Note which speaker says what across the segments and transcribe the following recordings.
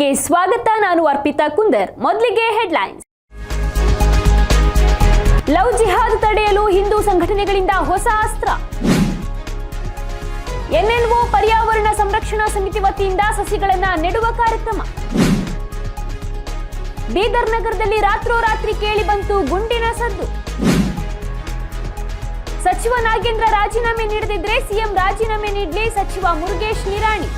Speaker 1: ಟಿವಿಗೆ ಸ್ವಾಗತ. ನಾನು ಅರ್ಪಿತಾ ಕುಂದರ್. ಮೊದಲಿಗೆ ಹೆಡ್ಲೈನ್ಸ್. ಲವ್ ಜಿಹಾದ್ ತಡೆಯಲು ಹಿಂದೂ ಸಂಘಟನೆಗಳಿಂದ ಹೊಸ ಅಸ್ತ್ರ. ಎನ್ಎನ್ಒ ಪರ್ಯಾವರಣ ಸಂರಕ್ಷಣಾ ಸಮಿತಿ ವತಿಯಿಂದ ಸಸಿಗಳನ್ನ ನೆಡುವ ಕಾರ್ಯಕ್ರಮ. ಬೀದರ್ ನಗರದಲ್ಲಿ ರಾತ್ರೋರಾತ್ರಿ ಕೇಳಿ ಬಂತು ಗುಂಡಿನ ಸದ್ದು. ಸಚಿವ ನಾಗೇಂದ್ರ ರಾಜೀನಾಮೆ ನೀಡದಿದ್ರೆ ಸಿಎಂ ರಾಜೀನಾಮೆ ನೀಡಲಿ ಸಚಿವ ಮುರುಗೇಶ್ ನಿರಾಣಿ.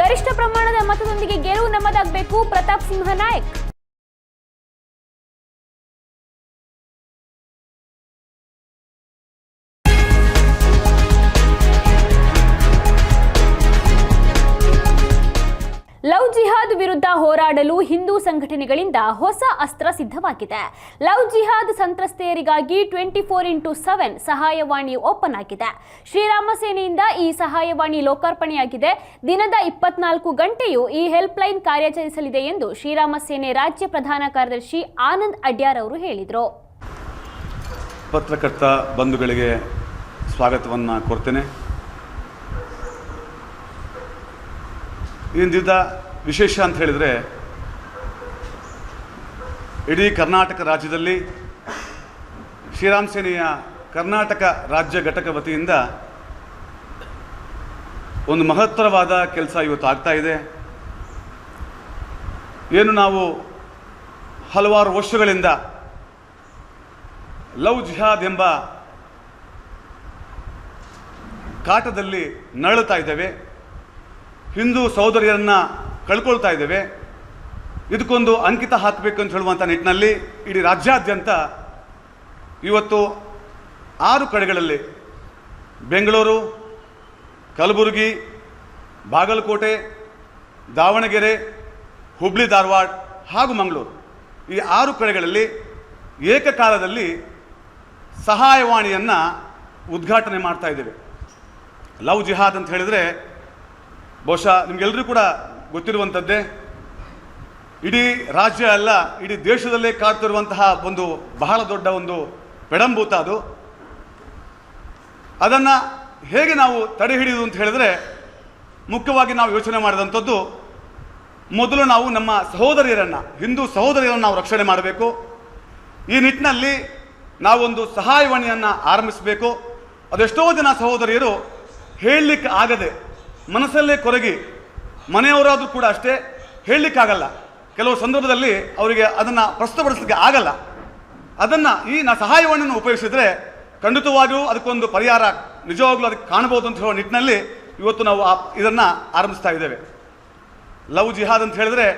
Speaker 1: ಗರಿಷ್ಠ ಪ್ರಮಾಣದ ಮತದೊಂದಿಗೆ ಗೆಲುವು ನಮ್ಮದಾಗಬೇಕು. ಪ್ರತಾಪ್ ಸಿಂಹ ನಾಯಕ್. ಹೋರಾಡಲು ಹಿಂದೂ ಸಂಘಟನೆಗಳಿಂದ ಹೊಸ ಅಸ್ತ್ರ ಸಿದ್ಧವಾಗಿದೆ. ಲವ್ ಜಿಹಾದ್ ಸಂತ್ರಸ್ತೆಯರಿಗಾಗಿ ಟ್ವೆಂಟಿ ಫೋರ್ ಇಂಟು ಸೆವೆನ್ ಸಹಾಯವಾಣಿ ಓಪನ್ ಆಗಿದೆ. ಶ್ರೀರಾಮ ಸೇನೆಯಿಂದ ಈ ಸಹಾಯವಾಣಿ ಲೋಕಾರ್ಪಣೆಯಾಗಿದೆ. ದಿನದ ಇಪ್ಪತ್ನಾಲ್ಕು ಗಂಟೆಯೂ ಈ ಹೆಲ್ಪ್ಲೈನ್ ಕಾರ್ಯಾಚರಿಸಲಿದೆ ಎಂದು ಶ್ರೀರಾಮ ಸೇನೆ ರಾಜ್ಯ ಪ್ರಧಾನ ಕಾರ್ಯದರ್ಶಿ ಆನಂದ್ ಅಡ್ಯಾರ್ ಅವರು ಹೇಳಿದರು.
Speaker 2: ಪತ್ರಕರ್ತ ಬಂಧುಗಳಿಗೆ ಸ್ವಾಗತವನ್ನು ಕೊಡ್ತೇನೆ ಇಂದಿದ್ದ ವಿಶೇಷ ಅಂತ ಹೇಳಿದರೆ, ಇಡೀ ಕರ್ನಾಟಕ ರಾಜ್ಯದಲ್ಲಿ ಶ್ರೀರಾಮ್ ಸೇನೆಯ ಕರ್ನಾಟಕ ರಾಜ್ಯ ಘಟಕ ವತಿಯಿಂದ ಒಂದು ಮಹತ್ತರವಾದ ಕೆಲಸ ಇವತ್ತು ಆಗ್ತಾ ಇದೆ. ಏನು ನಾವು ಹಲವಾರು ವರ್ಷಗಳಿಂದ ಲವ್ ಜಿಹಾದ್ ಎಂಬ ಕಾಟದಲ್ಲಿ ನರಳುತ್ತಾ ಇದ್ದೇವೆ. ಹಿಂದೂ ಸಹೋದರಿಯರನ್ನ ಕಳ್ಕೊಳ್ತಾ ಇದ್ದೇವೆ. ಇದಕ್ಕೊಂದು ಅಂಕಿತ ಹಾಕಬೇಕು ಅಂತ ಹೇಳುವಂಥ ನಿಟ್ಟಿನಲ್ಲಿ ಇಡೀ ರಾಜ್ಯಾದ್ಯಂತ ಇವತ್ತು ಆರು ಕಡೆಗಳಲ್ಲಿ ಬೆಂಗಳೂರು, ಕಲಬುರಗಿ, ಬಾಗಲಕೋಟೆ, ದಾವಣಗೆರೆ, ಹುಬ್ಳಿ, ಧಾರವಾಡ ಹಾಗೂ ಮಂಗಳೂರು ಈ ಆರು ಕಡೆಗಳಲ್ಲಿ ಏಕಕಾಲದಲ್ಲಿ ಸಹಾಯವಾಣಿಯನ್ನು ಉದ್ಘಾಟನೆ ಮಾಡ್ತಾ ಇದ್ದೇವೆ. ಲವ್ ಜಿಹಾದ್ ಅಂತ ಹೇಳಿದರೆ ಬಹುಶಃ ನಿಮಗೆಲ್ಲರೂ ಕೂಡ ಗೊತ್ತಿರುವಂಥದ್ದೇ ಇಡೀ ರಾಜ್ಯ ಅಲ್ಲ, ಇಡೀ ದೇಶದಲ್ಲೇ ಕಾಡ್ತಿರುವಂತಹ ಒಂದು ಬಹಳ ದೊಡ್ಡ ಒಂದು ಪೆಡಂಭೂತ ಅದು. ಅದನ್ನು ಹೇಗೆ ನಾವು ತಡೆ ಹಿಡಿಯುವುದು ಅಂತ ಹೇಳಿದ್ರೆ, ಮುಖ್ಯವಾಗಿ ನಾವು ಯೋಚನೆ ಮಾಡಿದಂಥದ್ದು, ಮೊದಲು ನಾವು ನಮ್ಮ ಸಹೋದರಿಯರನ್ನು, ಹಿಂದೂ ಸಹೋದರಿಯರನ್ನು ನಾವು ರಕ್ಷಣೆ ಮಾಡಬೇಕು. ಈ ನಿಟ್ಟಿನಲ್ಲಿ ನಾವೊಂದು ಸಹಾಯವಾಣಿಯನ್ನು ಆರಂಭಿಸಬೇಕು. ಅದೆಷ್ಟೋ ಜನ ಸಹೋದರಿಯರು ಹೇಳಲಿಕ್ಕೆ ಆಗದೆ ಮನಸ್ಸಲ್ಲೇ ಕೊರಗಿ ಮನೆಯವರಾದರೂ ಕೂಡ ಅಷ್ಟೇ ಹೇಳಲಿಕ್ಕಾಗಲ್ಲ. ಕೆಲವು ಸಂದರ್ಭದಲ್ಲಿ ಅವರಿಗೆ ಅದನ್ನು ಪ್ರಸ್ತುತಪಡಿಸಲಿಕ್ಕೆ ಆಗಲ್ಲ. ಅದನ್ನು ಈ ನಾ ಸಹಾಯವಾಣಿಯನ್ನು ಉಪಯೋಗಿಸಿದ್ರೆ ಖಂಡಿತವಾಗಿಯೂ ಅದಕ್ಕೊಂದು ಪರಿಹಾರ ನಿಜವಾಗ್ಲೂ ಅದಕ್ಕೆ ಕಾಣಬಹುದು ಅಂತ ಹೇಳೋ ನಿಟ್ಟಿನಲ್ಲಿ ಇವತ್ತು ನಾವು ಆ ಇದನ್ನು ಆರಂಭಿಸ್ತಾ ಇದ್ದೇವೆ. ಲವ್ ಜಿಹಾದ್ ಅಂತ ಹೇಳಿದ್ರೆ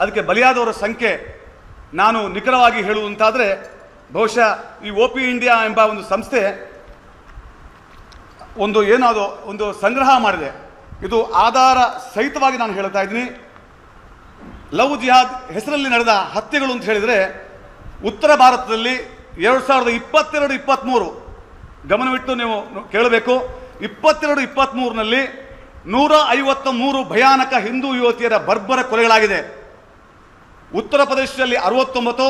Speaker 2: ಅದಕ್ಕೆ ಬಲಿಯಾದವರ ಸಂಖ್ಯೆ ನಾನು ನಿಖರವಾಗಿ ಹೇಳುವಂತಾದರೆ ಬಹುಶಃ ಈ ಒ ಪಿ ಇಂಡಿಯಾ ಎಂಬ ಒಂದು ಸಂಸ್ಥೆ ಒಂದು ಏನಾದೋ ಒಂದು ಸಂಗ್ರಹ ಮಾಡಿದೆ. ಇದು ಆಧಾರ ಸಹಿತವಾಗಿ ನಾನು ಹೇಳ್ತಾ ಇದ್ದೀನಿ. ಲವ್ ಜಿಹಾದ್ ಹೆಸರಲ್ಲಿ ನಡೆದ ಹತ್ಯೆಗಳು ಅಂತ ಹೇಳಿದರೆ ಉತ್ತರ ಭಾರತದಲ್ಲಿ ಎರಡು ಸಾವಿರದ ಇಪ್ಪತ್ತೆರಡು ಇಪ್ಪತ್ತ್ಮೂರು ಗಮನವಿಟ್ಟು ನೀವು ಕೇಳಬೇಕು. ಇಪ್ಪತ್ತೆರಡು ಇಪ್ಪತ್ತ್ಮೂರಿನಲ್ಲಿ ನೂರ ಐವತ್ತ ಮೂರು ಭಯಾನಕ ಹಿಂದೂ ಯುವತಿಯರ ಬರ್ಬರ ಕೊಲೆಗಳಾಗಿದೆ. ಉತ್ತರ ಪ್ರದೇಶದಲ್ಲಿ ಅರವತ್ತೊಂಬತ್ತು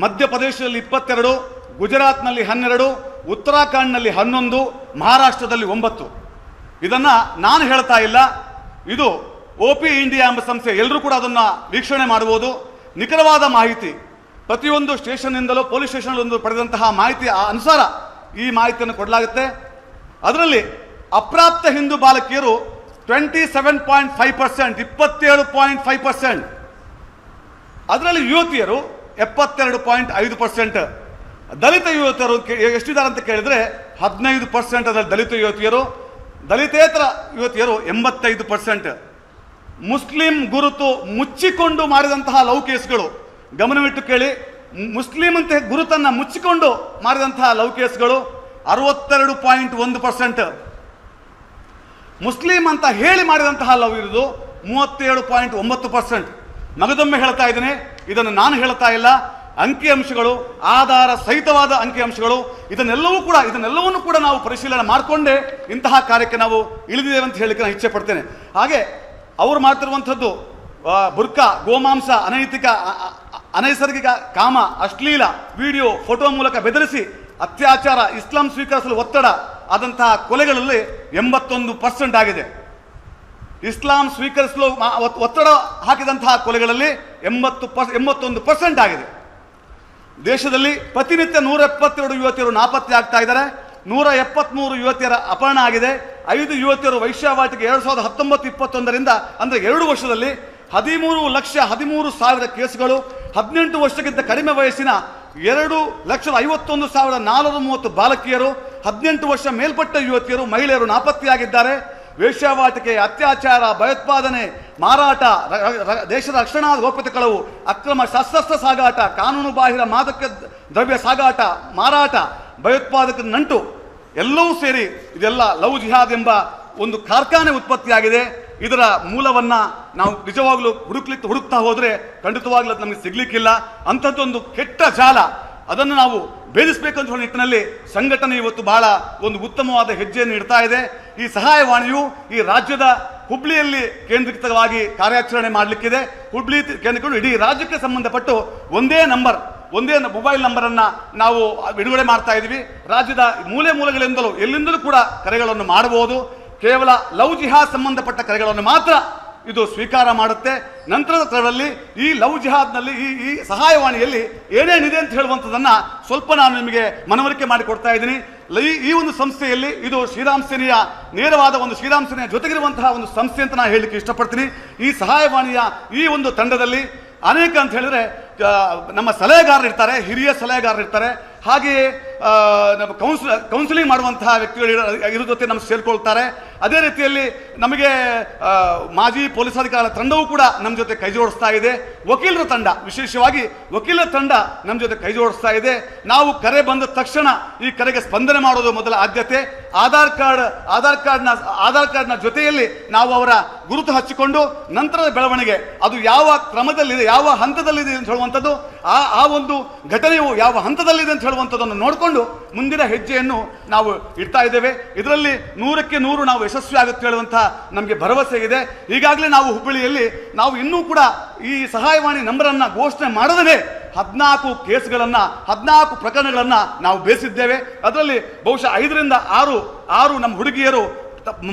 Speaker 2: ಮಧ್ಯಪ್ರದೇಶದಲ್ಲಿ ಇಪ್ಪತ್ತೆರಡು, ಗುಜರಾತ್ನಲ್ಲಿ ಹನ್ನೆರಡು, ಉತ್ತರಾಖಂಡ್ನಲ್ಲಿ ಹನ್ನೊಂದು, ಮಹಾರಾಷ್ಟ್ರದಲ್ಲಿ ಒಂಬತ್ತು. ಇದನ್ನು ನಾನು ಹೇಳ್ತಾ ಇಲ್ಲ. ಇದು ಒ ಪಿ ಇಂಡಿಯಾ ಎಂಬ ಸಂಸ್ಥೆ ಎಲ್ಲರೂ ಕೂಡ ಅದನ್ನು ವೀಕ್ಷಣೆ ಮಾಡಬಹುದು. ನಿಖರವಾದ ಮಾಹಿತಿ, ಪ್ರತಿಯೊಂದು ಸ್ಟೇಷನ್ನಿಂದಲೂ, ಪೊಲೀಸ್ ಸ್ಟೇಷನ್ ಪಡೆದಂತಹ ಮಾಹಿತಿ ಅನುಸಾರ ಈ ಮಾಹಿತಿಯನ್ನು ಕೊಡಲಾಗುತ್ತೆ. ಅದರಲ್ಲಿ ಅಪ್ರಾಪ್ತ ಹಿಂದೂ ಬಾಲಕಿಯರು twenty seven point five percent ಇಪ್ಪತ್ತೇಳು ಪಾಯಿಂಟ್ ಫೈವ್ ಪರ್ಸೆಂಟ್ ಅದರಲ್ಲಿ ಯುವತಿಯರು ಎಪ್ಪತ್ತೆರಡು ಪಾಯಿಂಟ್ ಐದು ಪರ್ಸೆಂಟ್ ದಲಿತ ಯುವತಿಯರು ಎಷ್ಟಿದ್ದಾರೆ ಅಂತ ಕೇಳಿದ್ರೆ ಹದಿನೈದು ಪರ್ಸೆಂಟ್ ಅದರಲ್ಲಿ ದಲಿತ ಯುವತಿಯರು ದಲಿತೇತರ ಯುವತಿಯರು ಎಂಬತ್ತೈದು ಪರ್ಸೆಂಟ್ ಮುಸ್ಲಿಂ ಗುರುತು ಮುಚ್ಚಿಕೊಂಡು ಮಾಡಿದಂತಹ ಲವ್ ಕೇಸ್ಗಳು. ಗಮನವಿಟ್ಟು ಕೇಳಿ. ಮುಸ್ಲಿಂ ಅಂತ ಗುರುತನ್ನು ಮುಚ್ಚಿಕೊಂಡು ಮಾಡಿದಂತಹ ಲವ್ ಕೇಸ್ಗಳು ಅರವತ್ತೆರಡು ಪಾಯಿಂಟ್ ಒಂದು ಪರ್ಸೆಂಟ್ ಮುಸ್ಲಿಂ ಅಂತ ಹೇಳಿ ಮಾಡಿದಂತಹ ಲವ್ ಇರುವುದು ಮೂವತ್ತೇಳು ಪಾಯಿಂಟ್ ಒಂಬತ್ತು ಪರ್ಸೆಂಟ್ ಮಗದೊಮ್ಮೆ ಹೇಳ್ತಾ ಇದ್ದೀನಿ. ಇದನ್ನು ನಾನು ಹೇಳ್ತಾ ಇಲ್ಲ. ಅಂಕಿಅಂಶಗಳು, ಆಧಾರ ಸಹಿತವಾದ ಅಂಕಿಅಂಶಗಳು, ಇದನ್ನೆಲ್ಲವೂ ಕೂಡ, ಇದನ್ನೆಲ್ಲವನ್ನು ಕೂಡ ನಾವು ಪರಿಶೀಲನೆ ಮಾಡಿಕೊಂಡೇ ಇಂತಹ ಕಾರ್ಯಕ್ಕೆ ನಾವು ಇಳಿದಿದ್ದೇವೆ ಅಂತ ಹೇಳಲಿಕ್ಕೆ ನಾನು ಇಚ್ಛೆ ಪಡ್ತೇನೆ. ಹಾಗೆ ಅವರು ಮಾಡ್ತಿರುವಂಥದ್ದು ಬುರ್ಕಾ, ಗೋಮಾಂಸ, ಅನೈತಿಕ ಅನೈಸರ್ಗಿಕ ಕಾಮ, ಅಶ್ಲೀಲ, ವಿಡಿಯೋ, ಫೋಟೋ ಮೂಲಕ ಬೆದರಿಸಿ, ಅತ್ಯಾಚಾರ, ಇಸ್ಲಾಂ ಸ್ವೀಕರಿಸಲು ಒತ್ತಡ ಆದಂತಹ ಕೊಲೆಗಳಲ್ಲಿ ಎಂಬತ್ತೊಂದು ಪರ್ಸೆಂಟ್ ಆಗಿದೆ. ಇಸ್ಲಾಂ ಸ್ವೀಕರಿಸಲು ಒತ್ತಡ ಹಾಕಿದಂತಹ ಕೊಲೆಗಳಲ್ಲಿ ಎಂಬತ್ತು ಪರ್ ಎಂಬತ್ತೊಂದು ಪರ್ಸೆಂಟ್ ಆಗಿದೆ. ದೇಶದಲ್ಲಿ ಪ್ರತಿನಿತ್ಯ ನೂರ ಎಪ್ಪತ್ತೆರಡು ಯುವತಿಯರು ನಾಪತ್ತೆ ಆಗ್ತಾ ಇದ್ದಾರೆ. ನೂರ ಎಪ್ಪತ್ಮೂರು ಯುವತಿಯರ ಅಪಹರಣ ಆಗಿದೆ. ಐದು ಯುವತಿಯರು ವೈಶ್ಯಾವಾಟಿಗೆ ಎರಡು ಸಾವಿರದ ಹತ್ತೊಂಬತ್ತು ಇಪ್ಪತ್ತೊಂದರಿಂದ ಅಂದರೆ ಎರಡು ವರ್ಷದಲ್ಲಿ ಹದಿಮೂರು ಲಕ್ಷ ಹದಿಮೂರು ಸಾವಿರ ಕೇಸುಗಳು, ಹದಿನೆಂಟು ವರ್ಷಕ್ಕಿಂತ ಕಡಿಮೆ ವಯಸ್ಸಿನ ಎರಡು ಲಕ್ಷದ ಐವತ್ತೊಂದು ಸಾವಿರದ ನಾಲ್ನೂರ ಮೂವತ್ತು ಬಾಲಕಿಯರು, ಹದಿನೆಂಟು ವರ್ಷ ಮೇಲ್ಪಟ್ಟ ಯುವತಿಯರು, ಮಹಿಳೆಯರು ನಾಪತ್ತೆಯಾಗಿದ್ದಾರೆ. ವೇಶ್ಯಾವಾಟಿಕೆ, ಅತ್ಯಾಚಾರ, ಭಯೋತ್ಪಾದನೆ, ಮಾರಾಟ ದೇಶದ ರಕ್ಷಣಾ ಗೋಪ್ಯತೆ ಕಳವು, ಅಕ್ರಮ ಶಸ್ತ್ರಾಸ್ತ್ರ ಸಾಗಾಟ, ಕಾನೂನು ಬಾಹಿರ ಮಾದಕ ದ್ರವ್ಯ ಸಾಗಾಟ, ಮಾರಾಟ, ಭಯೋತ್ಪಾದಕ ನಂಟು, ಎಲ್ಲವೂ ಸೇರಿ ಇದೆಲ್ಲ ಲವ್ ಜಿಹಾದ್ ಎಂಬ ಒಂದು ಕಾರ್ಖಾನೆ ಉತ್ಪತ್ತಿಯಾಗಿದೆ. ಇದರ ಮೂಲವನ್ನು ನಾವು ನಿಜವಾಗ್ಲೂ ಹುಡುಕ್ಲಿಕ್ಕೆ ಹುಡುಕ್ತಾ ಹೋದರೆ ಖಂಡಿತವಾಗ್ಲೂ ಅದು ನಮಗೆ ಸಿಗ್ಲಿಕ್ಕಿಲ್ಲ. ಅಂಥದ್ದೊಂದು ಕೆಟ್ಟ ಜಾಲ ಅದನ್ನು ನಾವು ಭೇದಿಸಬೇಕಂತ ನಿಟ್ಟಿನಲ್ಲಿ ಸಂಘಟನೆ ಇವತ್ತು ಬಹಳ ಒಂದು ಉತ್ತಮವಾದ ಹೆಜ್ಜೆಯನ್ನು ಇಡ್ತಾ ಇದೆ. ಈ ಸಹಾಯವಾಣಿಯು ಈ ರಾಜ್ಯದ ಹುಬ್ಳಿಯಲ್ಲಿ ಕೇಂದ್ರೀಕೃತವಾಗಿ ಕಾರ್ಯಾಚರಣೆ ಮಾಡಲಿಕ್ಕಿದೆ. ಹುಬ್ಳಿ ಕೇಂದ್ರಗಳು ಇಡೀ ರಾಜ್ಯಕ್ಕೆ ಸಂಬಂಧಪಟ್ಟು ಒಂದೇ ನಂಬರ್, ಒಂದೇ ಮೊಬೈಲ್ ನಂಬರನ್ನು ನಾವು ಬಿಡುಗಡೆ ಮಾಡ್ತಾ ಇದ್ದೀವಿ. ರಾಜ್ಯದ ಮೂಲೆ ಮೂಲೆಗಳಿಂದಲೂ ಎಲ್ಲಿಂದಲೂ ಕೂಡ ಕರೆಗಳನ್ನು ಮಾಡಬಹುದು. ಕೇವಲ ಲವ್ ಜಿಹಾ ಸಂಬಂಧಪಟ್ಟ ಕರೆಗಳನ್ನು ಮಾತ್ರ ಇದು ಸ್ವೀಕಾರ ಮಾಡುತ್ತೆ. ನಂತರದ ತರದಲ್ಲಿ ಈ ಲವ್ ಜಿಹಾದ್ನಲ್ಲಿ ಈ ಈ ಸಹಾಯವಾಣಿಯಲ್ಲಿ ಏನೇನಿದೆ ಅಂತ ಹೇಳುವಂಥದ್ದನ್ನು ಸ್ವಲ್ಪ ನಾನು ನಿಮಗೆ ಮನವರಿಕೆ ಮಾಡಿಕೊಡ್ತಾ ಇದ್ದೀನಿ. ಈ- ಈ ಒಂದು ಸಂಸ್ಥೆಯಲ್ಲಿ ಇದು ಶ್ರೀರಾಮ್ ಸೇನೆಯ ನೇರವಾದ ಒಂದು ಶ್ರೀರಾಮ್ ಸೇನೆಯ ಜೊತೆಗಿರುವಂತಹ ಒಂದು ಸಂಸ್ಥೆ ಅಂತ ನಾನು ಹೇಳಲಿಕ್ಕೆ ಇಷ್ಟಪಡ್ತೀನಿ. ಈ ಸಹಾಯವಾಣಿಯ ಈ ಒಂದು ತಂಡದಲ್ಲಿ ಅನೇಕ ಅಂತ ಹೇಳಿದ್ರೆ ನಮ್ಮ ಸಲಹೆಗಾರರು ಇರ್ತಾರೆ ಹಿರಿಯ ಸಲಹೆಗಾರರು ಇರ್ತಾರೆ ಹಾಗೆಯೇ ನಮ್ಮ ಕೌನ್ಸಿಲ್ ಕೌನ್ಸಿಲಿಂಗ್ ಮಾಡುವಂತಹ ವ್ಯಕ್ತಿಗಳು ಇರೋ- ಜೊತೆ ನಮ್ಗೆ ಸೇರ್ಕೊಳ್ತಾರೆ. ಅದೇ ರೀತಿಯಲ್ಲಿ ನಮಗೆ ಮಾಜಿ ಪೊಲೀಸ್ ಅಧಿಕಾರಿಗಳ ತಂಡವೂ ಕೂಡ ನಮ್ಮ ಜೊತೆ ಕೈ ಜೋಡಿಸ್ತಾ ಇದೆ. ವಕೀಲರ ತಂಡ, ವಿಶೇಷವಾಗಿ ವಕೀಲರ ತಂಡ ನಮ್ಮ ಜೊತೆ ಕೈ ಜೋಡಿಸ್ತಾ ಇದೆ. ನಾವು ಕರೆ ಬಂದ ತಕ್ಷಣ ಈ ಕರೆಗೆ ಸ್ಪಂದನೆ ಮಾಡೋದು ಮೊದಲ ಆದ್ಯತೆ. ಆಧಾರ್ ಕಾರ್ಡ್, ಆಧಾರ್ ಕಾರ್ಡ್ನ ಆಧಾರ್ ಕಾರ್ಡ್ನ ಜೊತೆಯಲ್ಲಿ ನಾವು ಅವರ ಗುರುತು ಹಚ್ಚಿಕೊಂಡು ನಂತರದ ಬೆಳವಣಿಗೆ, ಅದು ಯಾವ ಕ್ರಮದಲ್ಲಿದೆ, ಯಾವ ಹಂತದಲ್ಲಿದೆ ಅಂತ ಹೇಳುವಂಥದ್ದು, ಆ ಆ ಒಂದು ಘಟನೆಯು ಯಾವ ಹಂತದಲ್ಲಿದೆ ಅಂತ ಹೇಳುವಂಥದ್ದನ್ನು ನೋಡಿಕೊಂಡು ಮುಂದಿನ ಹೆಜ್ಜೆಯನ್ನು ನಾವು ಇಡ್ತಾ ಇದ್ದೇವೆ. ಇದರಲ್ಲಿ ನೂರಕ್ಕೆ ನೂರು ನಾವು ಯಶಸ್ವಿ ಆಗುತ್ತೆ ಹೇಳುವಂತಹ ನಮಗೆ ಭರವಸೆ ಇದೆ. ಈಗಾಗಲೇ ನಾವು ಹುಬ್ಬಳ್ಳಿಯಲ್ಲಿ ನಾವು ಇನ್ನೂ ಕೂಡ ಈ ಸಹಾಯವಾಣಿ ನಂಬರನ್ನು ಘೋಷಣೆ ಮಾಡದೇ ಹದಿನಾಲ್ಕು ಕೇಸ್ಗಳನ್ನು, ಹದಿನಾಲ್ಕು ಪ್ರಕರಣಗಳನ್ನು ನಾವು ಬೇಯಿಸಿದ್ದೇವೆ ಅದರಲ್ಲಿ ಬಹುಶಃ ಐದರಿಂದ ಆರು ಆರು ನಮ್ಮ ಹುಡುಗಿಯರು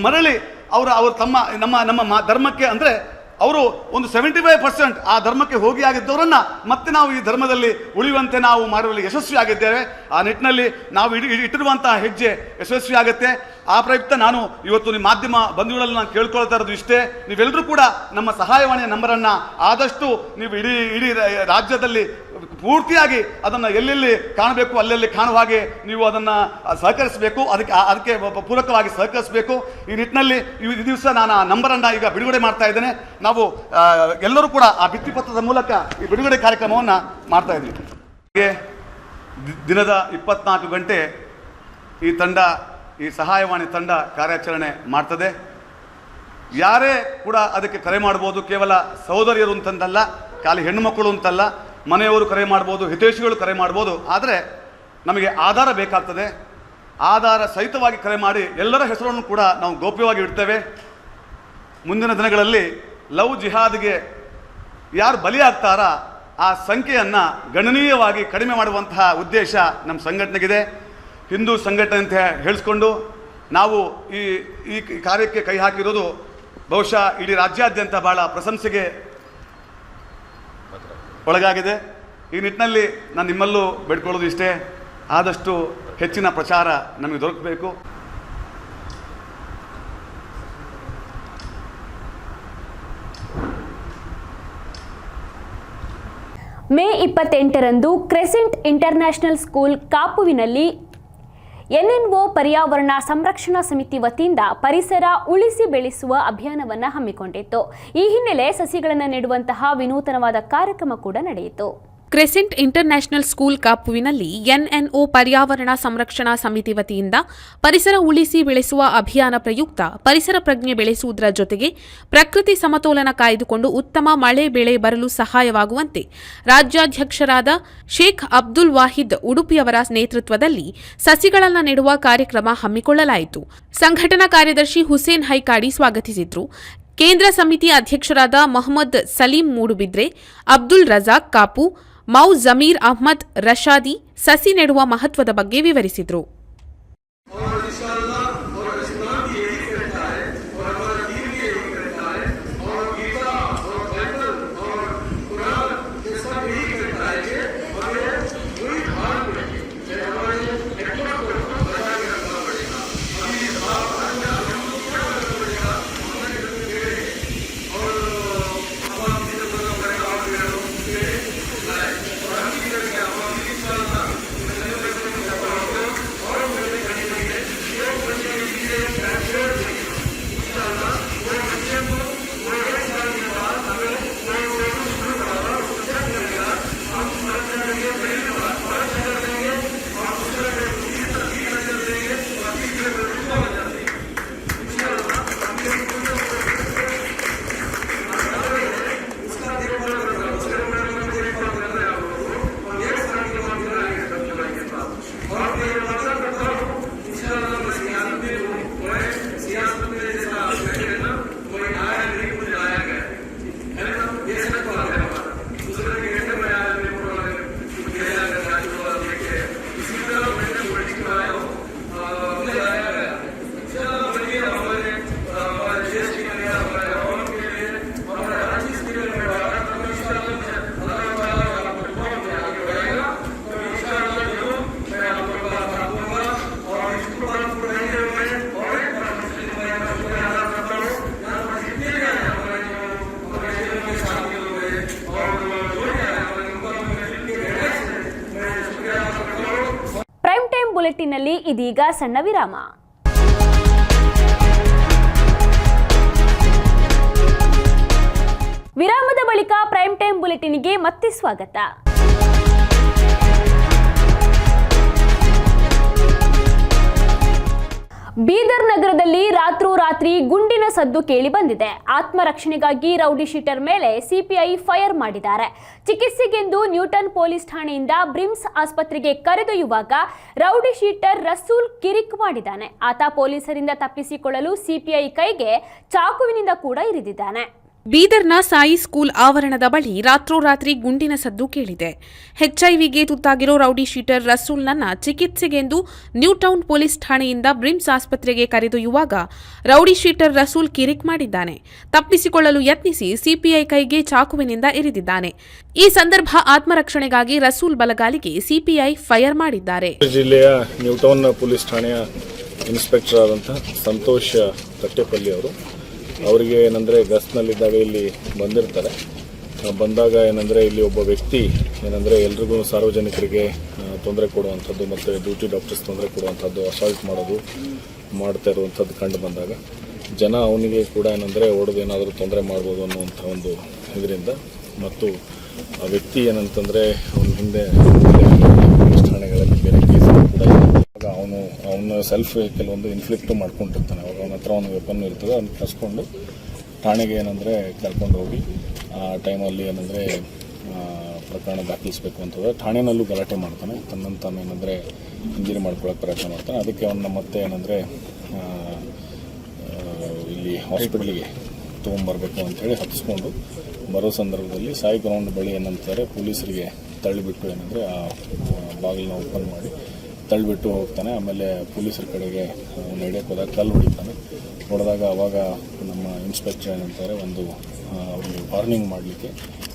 Speaker 2: ಮರಳಿ ಅವರು ಅವರು ತಮ್ಮ, ನಮ್ಮ ನಮ್ಮ ಧರ್ಮಕ್ಕೆ ಅಂದರೆ ಅವರು ಒಂದು ಸೆವೆಂಟಿ ಫೈವ್ ಪರ್ಸೆಂಟ್ ಆ ಧರ್ಮಕ್ಕೆ ಹೋಗಿ ಆಗಿದ್ದವರನ್ನ ಮತ್ತೆ ನಾವು ಈ ಧರ್ಮದಲ್ಲಿ ಉಳಿಯುವಂತೆ ನಾವು ಮಾಡುವಲ್ಲಿ ಯಶಸ್ವಿ ಆಗಿದ್ದೇವೆ. ಆ ನಿಟ್ಟಿನಲ್ಲಿ ನಾವು ಇಡಿ, ಇಟ್ಟಿರುವಂತಹ ಹೆಜ್ಜೆ ಯಶಸ್ವಿ ಆಗುತ್ತೆ. ಆ ಪ್ರಯುಕ್ತ ನಾನು ಇವತ್ತು ನಿಮ್ಮ ಮಾಧ್ಯಮ ಬಂಧುಗಳಲ್ಲಿ ನಾನು ಕೇಳ್ಕೊಳ್ತಾ ಇರೋದು ಇಷ್ಟೇ. ನೀವೆಲ್ಲರೂ ಕೂಡ ನಮ್ಮ ಸಹಾಯವಾಣಿಯ ನಂಬರನ್ನು ಆದಷ್ಟು ನೀವು ಇಡೀ ಇಡೀ ರಾಜ್ಯದಲ್ಲಿ ಪೂರ್ತಿಯಾಗಿ ಅದನ್ನು ಎಲ್ಲೆಲ್ಲಿ ಕಾಣಬೇಕು, ಅಲ್ಲೆಲ್ಲಿ ಕಾಣುವ ಹಾಗೆ ನೀವು ಅದನ್ನು ಸಹಕರಿಸಬೇಕು, ಅದಕ್ಕೆ ಅದಕ್ಕೆ ಪೂರಕವಾಗಿ ಸಹಕರಿಸಬೇಕು. ಈ ನಿಟ್ಟಿನಲ್ಲಿ ಈ ದಿವಸ ನಾನು ಆ ನಂಬರನ್ನು ಈಗ ಬಿಡುಗಡೆ ಮಾಡ್ತಾ ಇದ್ದೇನೆ. ನಾವು ಎಲ್ಲರೂ ಕೂಡ ಆ ಭಿತ್ತಿಪತ್ರದ ಮೂಲಕ ಈ ಬಿಡುಗಡೆ ಕಾರ್ಯಕ್ರಮವನ್ನು ಮಾಡ್ತಾ ಇದ್ದೀವಿ. ದಿನದ ಇಪ್ಪತ್ನಾಲ್ಕು ಗಂಟೆ ಈ ತಂಡ, ಈ ಸಹಾಯವಾಣಿ ತಂಡ ಕಾರ್ಯಾಚರಣೆ ಮಾಡ್ತದೆ. ಯಾರೇ ಕೂಡ ಅದಕ್ಕೆ ಕರೆ ಮಾಡ್ಬೋದು, ಕೇವಲ ಸಹೋದರಿಯರು ಅಂತಂದಲ್ಲ, ಖಾಲಿ ಹೆಣ್ಣು ಮಕ್ಕಳು ಅಂತಲ್ಲ ಮನೆಯವರು ಕರೆ ಮಾಡ್ಬೋದು, ಹಿತೈಷಿಗಳು ಕರೆ ಮಾಡ್ಬೋದು, ಆದರೆ ನಮಗೆ ಆಧಾರ ಬೇಕಾಗ್ತದೆ. ಆಧಾರ ಸಹಿತವಾಗಿ ಕರೆ ಮಾಡಿ ಎಲ್ಲರ ಹೆಸರನ್ನು ಕೂಡ ನಾವು ಗೌಪ್ಯವಾಗಿ ಇಡ್ತೇವೆ. ಮುಂದಿನ ದಿನಗಳಲ್ಲಿ ಲವ್ ಜಿಹಾದ್ಗೆ ಯಾರು ಬಲಿಯಾಗ್ತಾರ ಆ ಸಂಖ್ಯೆಯನ್ನು ಗಣನೀಯವಾಗಿ ಕಡಿಮೆ ಮಾಡುವಂತಹ ಉದ್ದೇಶ ನಮ್ಮ ಸಂಘಟನೆಗಿದೆ. ಹಿಂದೂ ಸಂಘಟನೆ ಅಂತ ಹೇಳಿಸ್ಕೊಂಡು ನಾವು ಈ ಈ ಕಾರ್ಯಕ್ಕೆ ಕೈ ಹಾಕಿರೋದು ಬಹುಶಃ ಇಡೀ ರಾಜ್ಯಾದ್ಯಂತ ಭಾಳ ಪ್ರಶಂಸೆಗೆ ಒಳಗಾಗಿದೆ. ಈ ನಿಟ್ಟಿನಲ್ಲಿ ನಾನು ನಿಮ್ಮಲ್ಲೂ ಬೇಡ್ಕೊಳ್ಳೋದು ಇಷ್ಟೇ. ಆದಷ್ಟು ಹೆಚ್ಚಿನ ಪ್ರಚಾರ ನಮಗೆ ದೊರಕಬೇಕು.
Speaker 1: ಮೇ ಇಪ್ಪತ್ತೆಂಟರಂದು ಕ್ರೆಸೆಂಟ್ ಇಂಟರ್ನ್ಯಾಷನಲ್ ಸ್ಕೂಲ್ ಕಾಪುವಿನಲ್ಲಿ ಎನ್ಎನ್ಒ ಪರ್ಯಾವರಣ ಸಂರಕ್ಷಣಾ ಸಮಿತಿ ವತಿಯಿಂದ ಪರಿಸರ ಉಳಿಸಿ ಬೆಳೆಸುವ ಅಭಿಯಾನವನ್ನು ಹಮ್ಮಿಕೊಂಡಿತ್ತು. ಈ ಹಿನ್ನೆಲೆ ಸಸಿಗಳನ್ನು ನೆಡುವಂತಹ ವಿನೂತನವಾದ ಕಾರ್ಯಕ್ರಮ ಕೂಡ ನಡೆಯಿತು.
Speaker 3: ಕ್ರೆಸೆಂಟ್ ಇಂಟರ್ನ್ಯಾಷನಲ್ ಸ್ಕೂಲ್ ಕಾಪುವಿನಲ್ಲಿ ಎನ್ಎನ್ಒ ಪರ್ಯಾವರಣ ಸಂರಕ್ಷಣಾ ಸಮಿತಿ ವತಿಯಿಂದ ಪರಿಸರ ಉಳಿಸಿ ಬೆಳೆಸುವ ಅಭಿಯಾನ ಪ್ರಯುಕ್ತ ಪರಿಸರ ಪ್ರಜ್ಞೆ ಬೆಳೆಸುವುದರ ಜೊತೆಗೆ ಪ್ರಕೃತಿ ಸಮತೋಲನ ಕಾಯ್ದುಕೊಂಡು ಉತ್ತಮ ಮಳೆ ಬೆಳೆ ಬರಲು ಸಹಾಯವಾಗುವಂತೆ ರಾಜ್ಯಾಧ್ಯಕ್ಷರಾದ ಶೇಖ್ ಅಬ್ದುಲ್ ವಾಹಿದ್ ಉಡುಪಿಯವರ ನೇತೃತ್ವದಲ್ಲಿ ಸಸಿಗಳನ್ನು ನೆಡುವ ಕಾರ್ಯಕ್ರಮ ಹಮ್ಮಿಕೊಳ್ಳಲಾಯಿತು. ಸಂಘಟನಾ ಕಾರ್ಯದರ್ಶಿ ಹುಸೇನ್ ಹೈಕಾಡಿ ಸ್ವಾಗತಿಸಿದ್ರು. ಕೇಂದ್ರ ಸಮಿತಿ ಅಧ್ಯಕ್ಷರಾದ ಮೊಹಮ್ಮದ್ ಸಲೀಂ ಮೂಡುಬಿದ್ರೆ, ಅಬ್ದುಲ್ ರಜಾಕ್ ಕಾಪು ಮೌ ಜಮೀರ್ ಅಹ್ಮದ್ ರಶಾದಿ ಸಸಿ ನೆಡುವ ಮಹತ್ವದ ಬಗ್ಗೆ ವಿವರಿಸಿದರು.
Speaker 1: ಸಣ್ಣ ವಿರಾಮ ವಿರಾಮದ ಬಳಿಕ ಪ್ರೈಮ್ ಟೈಮ್ ಬುಲೆಟಿನ್ಗೆ ಮತ್ತೆ ಸ್ವಾಗತ. ಬೀದರ್ ನಗರದಲ್ಲಿ ರಾತ್ರೋರಾತ್ರಿ ಗುಂಡಿನ ಸದ್ದು ಕೇಳಿ ಬಂದಿದೆ. ಆತ್ಮರಕ್ಷಣೆಗಾಗಿ ರೌಡಿ ಶೀಟರ್ ಮೇಲೆ ಸಿಪಿಐ ಫೈರ್ ಮಾಡಿದ್ದಾರೆ. ಚಿಕಿತ್ಸೆಗೆಂದು ನ್ಯೂಟನ್ ಪೊಲೀಸ್ ಠಾಣೆಯಿಂದ ಬ್ರಿಮ್ಸ್ ಆಸ್ಪತ್ರೆಗೆ ಕರೆದೊಯ್ಯುವಾಗ ರೌಡಿ ಶೀಟರ್ ರಸೂಲ್ ಕಿರಿಕ್ ಮಾಡಿದ್ದಾನೆ. ಆತ ಪೊಲೀಸರಿಂದ ತಪ್ಪಿಸಿಕೊಳ್ಳಲು ಸಿಪಿಐ ಕೈಗೆ ಚಾಕುವಿನಿಂದ ಕೂಡ ಇರಿದಿದ್ದಾನೆ.
Speaker 3: ಬೀದರ್ನ ಸಾಯಿ ಸ್ಕೂಲ್ ಆವರಣದ ಬಳಿ ರಾತ್ರೋರಾತ್ರಿ ಗುಂಡಿನ ಸದ್ದು ಕೇಳಿದೆ. ಎಚ್ಐವಿಗೆ ತುತ್ತಾಗಿರೋ ರೌಡಿ ಶೀಟರ್ ರಸೂಲ್ನನ್ನ ಚಿಕಿತ್ಸೆಗೆಂದು ನ್ಯೂಟೌನ್ ಪೊಲೀಸ್ ಠಾಣೆಯಿಂದ ಬ್ರಿಮ್ಸ್ ಆಸ್ಪತ್ರೆಗೆ ಕರೆದೊಯ್ಯುವಾಗ ರೌಡಿ ಶೀಟರ್ ರಸೂಲ್ ಕಿರಿಕ್ ಮಾಡಿದ್ದಾನೆ. ತಪ್ಪಿಸಿಕೊಳ್ಳಲು ಯತ್ನಿಸಿ ಸಿಪಿಐ ಕೈಗೆ ಚಾಕುವಿನಿಂದ ಇರಿದಿದ್ದಾನೆ. ಈ ಸಂದರ್ಭ ಆತ್ಮರಕ್ಷಣೆಗಾಗಿ ರಸೂಲ್ ಬಲಗಾಲಿಗೆ ಸಿಪಿಐ ಫೈರ್ ಮಾಡಿದ್ದಾರೆ.
Speaker 4: ಜಿಲ್ಲೆಯ ನ್ಯೂಟೌನ್ ಪೊಲೀಸ್ ಠಾಣೆಯ ಇನ್ಸ್ಪೆಕ್ಟರ್ ಆದಂತಹ ಸಂತೋಷ್ ತಟ್ಟೆಪಲ್ಲಿ ಅವರು ಅವರಿಗೆ ಏನಂದರೆ ಗಸ್ಟ್ನಲ್ಲಿದ್ದಾಗ ಇಲ್ಲಿ ಬಂದಿರ್ತಾರೆ. ಬಂದಾಗ ಏನಂದರೆ ಇಲ್ಲಿ ಒಬ್ಬ ವ್ಯಕ್ತಿ ಏನಂದರೆ ಎಲ್ರಿಗೂ ಸಾರ್ವಜನಿಕರಿಗೆ ತೊಂದರೆ ಕೊಡುವಂಥದ್ದು ಮತ್ತು ಡ್ಯೂಟಿ ಡಾಕ್ಟರ್ಸ್ ತೊಂದರೆ ಕೊಡುವಂಥದ್ದು, ಅಸಾಲ್ಟ್ ಮಾಡೋದು ಮಾಡ್ತಾ ಇರುವಂಥದ್ದು ಕಂಡು ಬಂದಾಗ ಜನ ಅವನಿಗೆ ಕೂಡ ಏನಂದರೆ ಹೊಡೆದು ಏನಾದರೂ ತೊಂದರೆ ಮಾಡ್ಬೋದು ಅನ್ನುವಂಥ ಒಂದು ಇದರಿಂದ ಮತ್ತು ಆ ವ್ಯಕ್ತಿ ಏನಂತಂದರೆ ಅವನ ಹಿಂದೆ ಠಾಣೆಗಳಲ್ಲಿ ಬೇರೆ ಕೇಸ್ ಕೂಡ ಅವನು, ಅವನ ಸೆಲ್ಫ್ ಕೆಲವೊಂದು ಇನ್ಫ್ಲಿಕ್ಟ್ ಮಾಡ್ಕೊಂಡಿರ್ತಾನೆ. ಅವಾಗ ಹತ್ರ ಒಂದು ವೆಪನ್ ಇರ್ತದೆ, ಅದನ್ನ ಕಸ್ಕೊಂಡು ಠಾಣೆಗೆ ಏನಂದರೆ ಕರ್ಕೊಂಡು ಹೋಗಿ, ಆ ಟೈಮಲ್ಲಿ ಏನಂದರೆ ಪ್ರಕರಣ ದಾಖಲಿಸಬೇಕು ಅಂತಂದರೆ ಠಾಣೆನಲ್ಲೂ ಗಲಾಟೆ ಮಾಡ್ತಾನೆ. ತನ್ನನ್ನು ತಾನು ಏನಂದರೆ ಇಂಜರಿ ಮಾಡ್ಕೊಳ್ಳೋಕೆ ಪ್ರಯತ್ನ ಮಾಡ್ತಾನೆ. ಅದಕ್ಕೆ ಅವನ್ನ ಮತ್ತೆ ಏನಂದರೆ ಇಲ್ಲಿ ಹಾಸ್ಪಿಟ್ಲಿಗೆ ತೊಗೊಂಬರ್ಬೇಕು ಅಂತೇಳಿ ಹತ್ತಿಸ್ಕೊಂಡು ಬರೋ ಸಂದರ್ಭದಲ್ಲಿ ಸಾಯಿ ಗ್ರೌಂಡ್ ಬಳಿ ಏನಂತಾರೆ, ಪೊಲೀಸರಿಗೆ ತಳ್ಳಿಬಿಟ್ಟು ಏನಂದರೆ ಆ ಬಾಗಿಲನ್ನ ಓಪನ್ ಮಾಡಿ ತಳ್ಳಿಬಿಟ್ಟು ಹೋಗ್ತಾನೆ, ಆಮೇಲೆ ಪೊಲೀಸರ ಕಡೆಗೆ ನಡೆಯೋಕ್ಕೆ ಹೋದಾಗ ಕಲ್ಲು ಹೊಡಿತಾನೆ. ಹೊಡೆದಾಗ ಅವಾಗ ನಮ್ಮ ಇನ್ಸ್ಪೆಕ್ಟರ್ ಏನಂತಾರೆ, ಒಂದು ಅವ್ರಿಗೆ ವಾರ್ನಿಂಗ್ ಮಾಡಲಿಕ್ಕೆ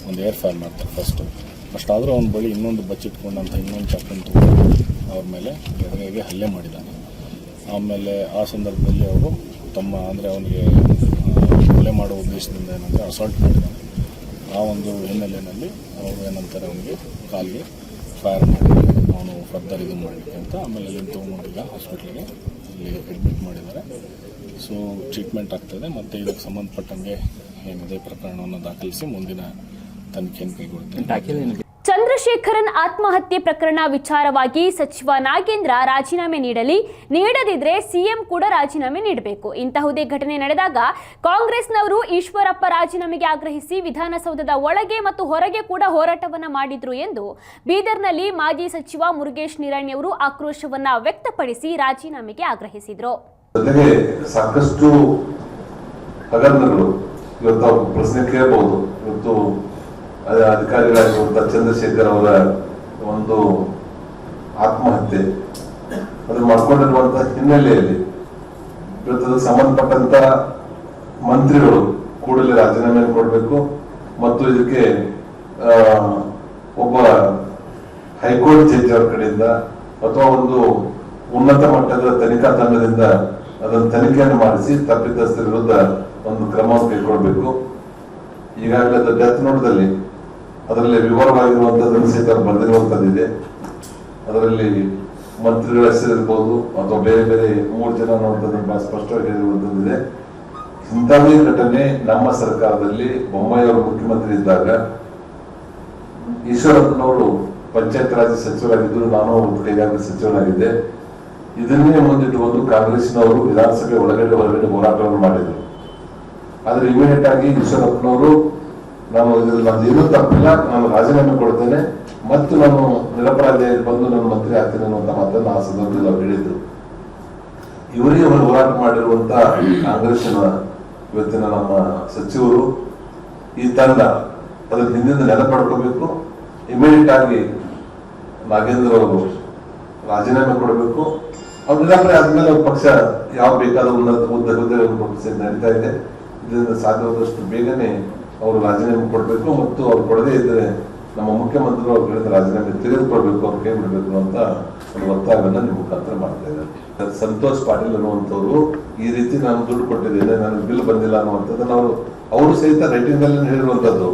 Speaker 4: ಒಂದು ಏರ್ ಫೈರ್ ಮಾಡ್ತಾರೆ ಫಸ್ಟು ಫಸ್ಟ್ ಆದರೂ ಅವ್ನ ಬಳಿ ಇನ್ನೊಂದು ಬಚ್ಚಿಟ್ಕೊಂಡಂಥ ಇನ್ನೊಂದು ಚಾಕನ್ನು ತಗೊಂಡು ಅವ್ರ ಮೇಲೆ ಎದುರಿಗೆ ಹಲ್ಲೆ ಮಾಡಿದ್ದಾನೆ. ಆಮೇಲೆ ಆ ಸಂದರ್ಭದಲ್ಲಿ ಅವರು ತಮ್ಮ, ಅಂದರೆ ಅವನಿಗೆ ಹಲ್ಲೆ ಮಾಡೋ ಉದ್ದೇಶದಿಂದ ಏನಂದರೆ ಅಸಾಲ್ಟ್ ಮಾಡಿದ್ದಾನೆ. ಆ ಒಂದು ಹಿನ್ನೆಲೆಯಲ್ಲಿ ಅವರು ಏನಂತಾರೆ, ಅವನಿಗೆ ಕಾಲಿಗೆ ಫೈರ್ ಮಾಡಿ ಅವನು ಫರ್ದರ್ ಇದು ಮಾಡಲಿಕ್ಕೆ ಅಂತ, ಆಮೇಲೆ ಅಲ್ಲಿ ತೊಗೊಂಡಿಲ್ಲ ಹಾಸ್ಪಿಟ್ಲಿಗೆ. ಅಲ್ಲಿ ಅಡ್ಮಿಟ್ ಮಾಡಿದ್ದಾರೆ. ಸೊ ಟ್ರೀಟ್ಮೆಂಟ್ ಆಗ್ತದೆ, ಮತ್ತು ಇದಕ್ಕೆ ಸಂಬಂಧಪಟ್ಟಂಗೆ ಏನಿದೆ ಪ್ರಕರಣವನ್ನು ದಾಖಲಿಸಿ ಮುಂದಿನ ತನಿಖೆಯನ್ನು ಕೈಗೊಳ್ಳುತ್ತೆ
Speaker 1: ಚಂದ್ರಶೇಖರನ್ ಆತ್ಮಹತ್ಯೆ ಪ್ರಕರಣ ವಿಚಾರವಾಗಿ ಸಚಿವ ನಾಗೇಂದ್ರ ರಾಜೀನಾಮೆ ನೀಡಲಿ, ನೀಡದಿದ್ರೆ ಸಿಎಂ ಕೂಡ ರಾಜೀನಾಮೆ ನೀಡಬೇಕು. ಇಂತಹುದೇ ಘಟನೆ ನಡೆದಾಗ ಕಾಂಗ್ರೆಸ್ನವರು ಈಶ್ವರಪ್ಪ ರಾಜೀನಾಮೆಗೆ ಆಗ್ರಹಿಸಿ ವಿಧಾನಸೌಧದ ಒಳಗೆ ಮತ್ತು ಹೊರಗೆ ಕೂಡ ಹೋರಾಟವನ್ನ ಮಾಡಿದ್ರು ಎಂದು ಬೀದರ್ನಲ್ಲಿ ಮಾಜಿ ಸಚಿವ ಮುರುಗೇಶ್ ನಿರಾಣಿ ಆಕ್ರೋಶವನ್ನ ವ್ಯಕ್ತಪಡಿಸಿ ರಾಜೀನಾಮೆಗೆ ಆಗ್ರಹಿಸಿದ್ರು.
Speaker 5: ಸಾಕಷ್ಟು ಹಗರಣಗಳು ಇವತ್ತು ನಾವು ಪ್ರಶ್ನೆ ಕೇಳಬಹುದು ಇವತ್ತು ಅದ- ಅಧಿಕಾರಿಗಳಾಗಿರುವಂತ ಚಂದ್ರಶೇಖರ್ ಅವರ ಒಂದು ಆತ್ಮಹತ್ಯೆ. ಅದು ಮಾಡಿಕೊಂಡಿರುವಂತಹ ಹಿನ್ನೆಲೆಯಲ್ಲಿ ಇವತ್ತು ಸಂಬಂಧಪಟ್ಟಂತ ಮಂತ್ರಿಗಳು ಕೂಡಲೇ ರಾಜೀನಾಮೆ ಕೊಡಬೇಕು ಮತ್ತು ಇದಕ್ಕೆ ಒಬ್ಬ ಹೈಕೋರ್ಟ್ ಜಡ್ಜ್ ಅವರ ಕಡೆಯಿಂದ ಅಥವಾ ಒಂದು ಉನ್ನತ ಮಟ್ಟದ ತನಿಖಾ ತಂಡದಿಂದ ಅದನ್ನು ತನಿಖೆಯನ್ನು ಮಾಡಿಸಿ ತಪ್ಪಿತಸ್ಥರ ವಿರುದ್ಧ ಒಂದು ಕ್ರಮ ಕೈಗೊಳ್ಳಬೇಕು ಈಗಾಗಲೇ ಡೆತ್ ನೋಟದಲ್ಲಿ ಅದರಲ್ಲಿ ವಿವರವಾಗಿರುವಂತದ್ದನ್ನು ಸಹಿತ ಬರೆದಿರುವಂತದ್ದಿದೆ ಅದರಲ್ಲಿ ಮಂತ್ರಿಗಳ ಹೆಸರಿರ್ಬೋದು ಅಥವಾ ಬೇರೆ ಬೇರೆ ಮೂರು ಜನ ಅನ್ನುವಂಥದ್ದನ್ನು ಬಹಳ ಸ್ಪಷ್ಟವಾಗಿ ಹೇಳಿರುವಂತದ್ದಿದೆ. ಇಂಥದೇ ಘಟನೆ ನಮ್ಮ ಸರ್ಕಾರದಲ್ಲಿ ಬೊಮ್ಮಾಯಿ ಅವರು ಮುಖ್ಯಮಂತ್ರಿ ಇದ್ದಾಗ ಈಶ್ವರಪ್ಪನವರು ಪಂಚಾಯತ್ ರಾಜ್ ಸಚಿವರಾಗಿದ್ದರು, ನಾನು ಕೈಗಾರಿಕೆ ಸಚಿವನಾಗಿದ್ದೆ. ಇದನ್ನೇ ಮುಂದಿಟ್ಟುಕೊಂಡು ಕಾಂಗ್ರೆಸ್ನವರು ವಿಧಾನಸಭೆ ಒಳಗಡೆ ಹೊರಗಡೆ ಹೋರಾಟವನ್ನು ಮಾಡಿದರು. ಆದರೆ ಇಮಿಡಿಯೇಟ್ ಆಗಿ ಈಶ್ವರಪ್ಪನವರು ನಂದು ಏನೂ ತಪ್ಪಿಲ್ಲ ನಾನು ರಾಜೀನಾಮೆ ಕೊಡ್ತೇನೆ. ಮತ್ತು ನಾನು ನಿರಪರಾಧಿ ಬಂದು ನನ್ನ ಮಂತ್ರಿ ಆಗ್ತೇನೆ ಅನ್ನುವಂತ ಮಾತನ್ನು ಆ ಸಂದರ್ಭದಲ್ಲಿ ಅವ್ರು ಹೇಳಿದ್ರು. ಇವರಿಗೆ ಅವರು ಹೋರಾಟ ಮಾಡಿರುವಂತ ಕಾಂಗ್ರೆಸ್ನ ಇವತ್ತಿನ ನಮ್ಮ ಸಚಿವರು ಈ ತಂಡ ಹಿಂದಿಂದ ನೆಲ ಪಡ್ಕೋಬೇಕು. ಇಮಿಡಿಯೇಟ್ ಆಗಿ ನಾಗೇಂದ್ರ ಅವರು ರಾಜೀನಾಮೆ ಕೊಡಬೇಕು. ಅವ್ರು ನಿರಾಕರಣೆ ಆದ್ಮೇಲೆ ಅವ್ರ ಪಕ್ಷ ಯಾವ ಬೇಕಾದ ಉನ್ನತ ಹುದ್ದೆ ಹುದ್ದೆಗಳನ್ನು ನಡೀತಾ ಇದೆ. ಇದರಿಂದ ಸಾಧ್ಯವಾದಷ್ಟು ಬೇಗನೆ ಅವರು ರಾಜೀನಾಮೆ ಕೊಡಬೇಕು ಮತ್ತು ಅವ್ರು ಕೊಡದೇ ಇದ್ದರೆ ನಮ್ಮ ಮುಖ್ಯಮಂತ್ರಿ ಅವ್ರ ಕಡೆ ರಾಜೀನಾಮೆ ತೆಗೆದುಕೊಳ್ಬೇಕು ಅವ್ರಿಗೆ ಬಿಡಬೇಕು ಅಂತ ಒಂದು ಒತ್ತಾಯವನ್ನು ನಿಮ್ಮ ಮುಖಾಂತರ ಮಾಡ್ತಾ ಇದ್ದಾರೆ. ಸಂತೋಷ್ ಪಾಟೀಲ್ ಅನ್ನುವಂಥವ್ರು ಈ ರೀತಿ ನಾನು ದುಡ್ಡು ಕೊಟ್ಟಿದ್ದೇನೆ ನನಗೆ ಬಿಲ್ ಬಂದಿಲ್ಲ ಅನ್ನುವಂಥದ್ದು ಅವರು ಅವರು ಸಹಿತ ರೈಟಿಂಗ್ ಅಲ್ಲಿ ಹೇಳಿರುವಂತದ್ದು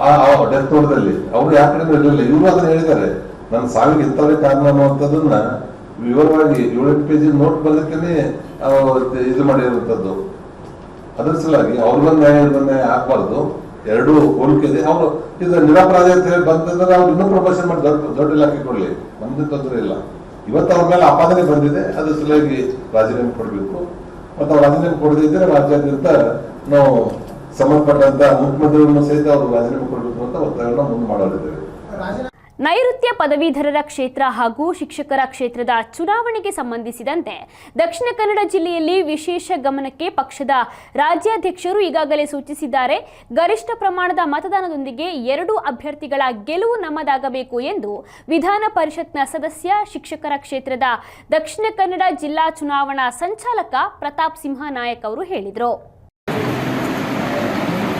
Speaker 5: ಆ ಡೆತ್ ನೋಟದಲ್ಲಿ ಅವರು ಯಾವ ಕಡೆ ಇರಲಿಲ್ಲ ಇವರು ಅದನ್ನ ಹೇಳಿದ್ದಾರೆ. ನನ್ನ ಸಾವಿಗೆ ಇಂಥವೇ ಕಾರಣ ಅನ್ನುವಂಥದ್ದನ್ನ ವಿವರವಾಗಿ ಏಳೆಂಟು ಪೇಜಿ ನೋಟ್ ಬರೋದಕ್ಕೆ ಇದು ಮಾಡಿರುವಂತದ್ದು ಅದ್ರ ಸಲುವಾಗಿ ಅವ್ರಿಗೊಂದು ನ್ಯಾಯ ಆಗ್ಬಾರ್ದು. ಎರಡು ಹೋಲಿಕೆ ಇದೆ ಅವರು ಇದು ನಿರಪರಾಧಿ ಅಂತ ಹೇಳಿ ಬಂತಂದ್ರೆ ಅವ್ರು ಇನ್ನೂ ಪ್ರಮೋಷನ್ ಮಾಡಿ ದೊಡ್ಡ ದೊಡ್ಡ ಇಲಾಖೆ ಕೊಡಲಿ. ನಮ್ದು ತೊಂದರೆ ಇಲ್ಲ. ಇವತ್ತು ಅವ್ರ ಮೇಲೆ ಅಪಾದನೆ ಬಂದಿದೆ, ಅದ್ರ ಸಲುವಾಗಿ ರಾಜೀನಾಮೆ ಕೊಡಬೇಕು. ಮತ್ತು ಅವ್ರು ರಾಜೀನಾಮೆ ಕೊಡದಿದ್ದರೆ ರಾಜ್ಯಾದ್ಯಂತ ನಾವು ಸಂಬಂಧಪಟ್ಟಂತ ಮುಖ್ಯಮಂತ್ರಿಗಳನ್ನು ಸಹಿತ ಅವರು ರಾಜೀನಾಮೆ ಕೊಡಬೇಕು ಅಂತ ಒತ್ತಾಯವನ್ನು ಮುಂದೆ ಮಾಡೋರಿದ್ದೇವೆ
Speaker 1: ನೈಋತ್ಯ ಪದವೀಧರರ ಕ್ಷೇತ್ರ ಹಾಗೂ ಶಿಕ್ಷಕರ ಕ್ಷೇತ್ರದ ಚುನಾವಣೆಗೆ ಸಂಬಂಧಿಸಿದಂತೆ ದಕ್ಷಿಣ ಕನ್ನಡ ಜಿಲ್ಲೆಯಲ್ಲಿ ವಿಶೇಷ ಗಮನಕ್ಕೆ ಪಕ್ಷದ ರಾಜ್ಯಾಧ್ಯಕ್ಷರು ಈಗಾಗಲೇ ಸೂಚಿಸಿದ್ದಾರೆ. ಗರಿಷ್ಠ ಪ್ರಮಾಣದ ಮತದಾನದೊಂದಿಗೆ ಎರಡೂ ಅಭ್ಯರ್ಥಿಗಳ ಗೆಲುವು ನಮ್ಮದಾಗಬೇಕು ಎಂದು ವಿಧಾನ ಪರಿಷತ್ನ ಸದಸ್ಯ, ಶಿಕ್ಷಕರ ಕ್ಷೇತ್ರದ ದಕ್ಷಿಣ ಕನ್ನಡ ಜಿಲ್ಲಾ ಚುನಾವಣಾ ಸಂಚಾಲಕ ಪ್ರತಾಪ್ ಸಿಂಹ ನಾಯಕ್ ಅವರು ಹೇಳಿದರು.